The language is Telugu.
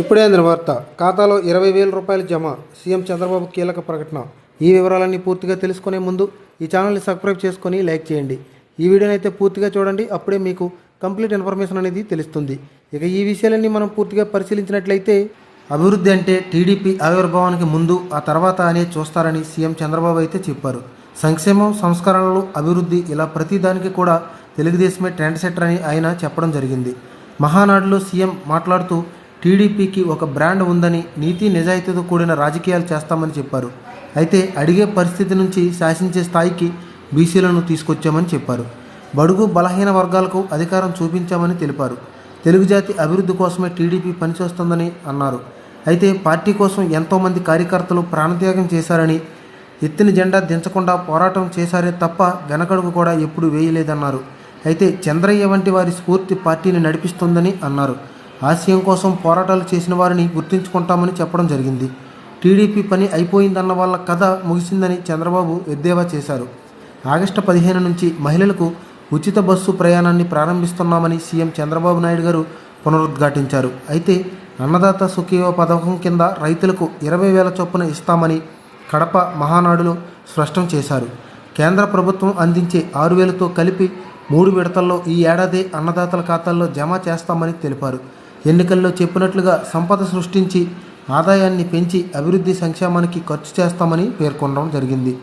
ఇప్పుడే అందిన వార్త. ఖాతాలో ఇరవై వేల రూపాయల జమ. సీఎం చంద్రబాబు కీలక ప్రకటన. ఈ వివరాలన్నీ పూర్తిగా తెలుసుకునే ముందు ఈ ఛానల్ని సబ్స్క్రైబ్ చేసుకొని లైక్ చేయండి. ఈ వీడియోని అయితే పూర్తిగా చూడండి. అప్పుడే మీకు కంప్లీట్ ఇన్ఫర్మేషన్ అనేది తెలుస్తుంది. ఇక ఈ విషయాలన్నీ మనం పూర్తిగా పరిశీలించినట్లయితే అభివృద్ధి అంటే టీడీపీ ఆవిర్భావానికి ముందు ఆ తర్వాత అనే చూస్తారని సీఎం చంద్రబాబు అయితే చెప్పారు. సంక్షేమం సంస్కరణలు అభివృద్ధి ఇలా ప్రతిదానికి కూడా తెలుగుదేశమే ట్రెండ్ సెటర్ అని ఆయన చెప్పడం జరిగింది. మహానాడులో సీఎం మాట్లాడుతూ టీడీపీకి ఒక బ్రాండ్ ఉందని నీతి నిజాయితీతో కూడిన రాజకీయాలు చేస్తామని చెప్పారు. అయితే అడిగే పరిస్థితి నుంచి శాసించే స్థాయికి బీసీలను తీసుకొచ్చామని చెప్పారు. బడుగు బలహీన వర్గాలకు అధికారం చూపించామని తెలిపారు. తెలుగు జాతి అభివృద్ధి కోసమే టీడీపీ పనిచేస్తుందని అన్నారు. అయితే పార్టీ కోసం ఎంతోమంది కార్యకర్తలు ప్రాణత్యాగం చేశారని ఎత్తిన జెండా దించకుండా పోరాటం చేశారే తప్ప వెనకడుగు కూడా ఎప్పుడు వేయలేదన్నారు. అయితే చంద్రయ్య వంటి వారి స్ఫూర్తి పార్టీని నడిపిస్తుందని అన్నారు. ఆశయం కోసం పోరాటాలు చేసిన వారిని గుర్తుంచుకుంటామని చెప్పడం జరిగింది. టీడీపీ పని అయిపోయిందన్న వాళ్ళ కథ ముగిసిందని చంద్రబాబు ఎద్దేవా చేశారు. ఆగస్టు పదిహేను నుంచి మహిళలకు ఉచిత బస్సు ప్రయాణాన్ని ప్రారంభిస్తున్నామని సీఎం చంద్రబాబు నాయుడు గారు పునరుద్ఘాటించారు. అయితే అన్నదాత సుఖీవ పథకం కింద రైతులకు ఇరవై వేల చొప్పున ఇస్తామని కడప మహానాడులో స్పష్టం చేశారు. కేంద్ర ప్రభుత్వం అందించే ఆరు వేలతో కలిపి మూడు విడతల్లో ఈ ఏడాది అన్నదాతల ఖాతాల్లో జమ చేస్తామని తెలిపారు. ఎన్నికల్లో చెప్పినట్లుగా సంపద సృష్టించి ఆదాయాన్ని పెంచి అభివృద్ధి సంక్షేమానికి ఖర్చు చేస్తామని పేర్కొనడం జరిగింది.